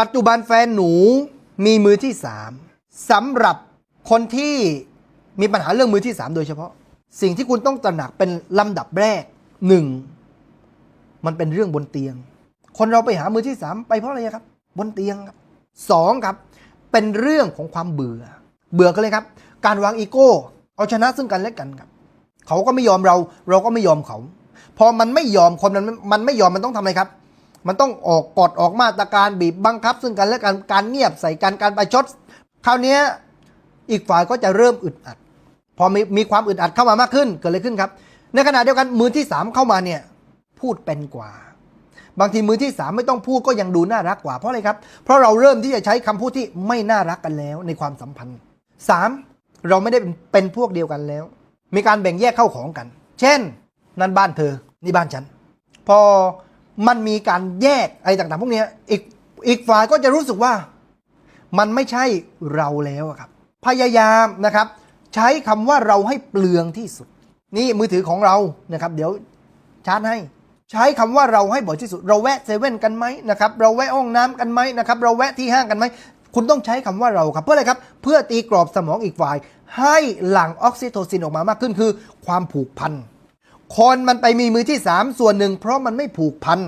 ปัจจุบันแฟนหนูมีมือที่สามสำหรับคนที่มีปัญหาเรื่องมือที่สามโดยเฉพาะ สิ่งที่คุณต้องตระหนักเป็นลำดับแรกหนึ่งมันเป็นเรื่องบนเตียง คนเราไปหามือที่สามไปเพราะอะไรครับ บนเตียงครับสองครับเป็นเรื่องของความเบื่อ เบื่อกันเลยครับ การวางอีโก้ เอาชนะซึ่งกันและกันครับ เขาก็ไม่ยอมเรา เราก็ไม่ยอมเขา พอมันไม่ยอมคนมันมันไม่ยอมมันต้องทำอะไรครับ มันต้องออกกฎออกมาตรการบีบบังคับ ซึ่งกันและกันการเงียบใส่กันการประชดคราวนี้อีกฝ่ายก็จะเริ่มอึดอัด พอมีมีความอึดอัดเข้ามามากขึ้นเกิดอะไรขึ้นครับ ในขณะเดียวกันมือที่สามเข้ามาเนี่ยพูดเป็นกว่า บางทีมือที่สามไม่ต้องพูดก็ยังดูน่ารักกว่าเพราะอะไรครับ เพราะเราเริ่มที่จะใช้คำพูดที่ไม่น่ารักกันแล้วในความสัมพันธ์สามเราไม่ได้เป็นเป็นพวกเดียวกันแล้ว มีการแบ่งแยกเข้าของกัน เช่น นั่นบ้านเธอนี่บ้านฉัน พอ มันมีการแยกอะไรต่างๆ พวกนี้อีกอีกฝ่ายก็จะรู้สึกว่า มันไม่ใช่เราแล้วครับ พยายามนะครับ ใช้คำว่าเราให้เปลืองที่สุด นี่มือถือของเรานะครับ เดี๋ยวชาร์จให้ใช้คำว่าเราให้บ่อยที่สุด เราแวะเซเว่นกันไหมนะครับเราแวะห้องน้ำกันไหมนะครับเราแวะที่ห้างกันไหมคุณต้องใช้คำว่าเราครับ เพื่ออะไรครับ เพื่อตีกรอบสมองอีกฝ่าย ให้หลั่งออกซิโทซินออกมามากขึ้นคือ ความผูกพัน คนมันไปมีมือที่สามส่วนหนึ่งเพราะมันไม่ผูกพัน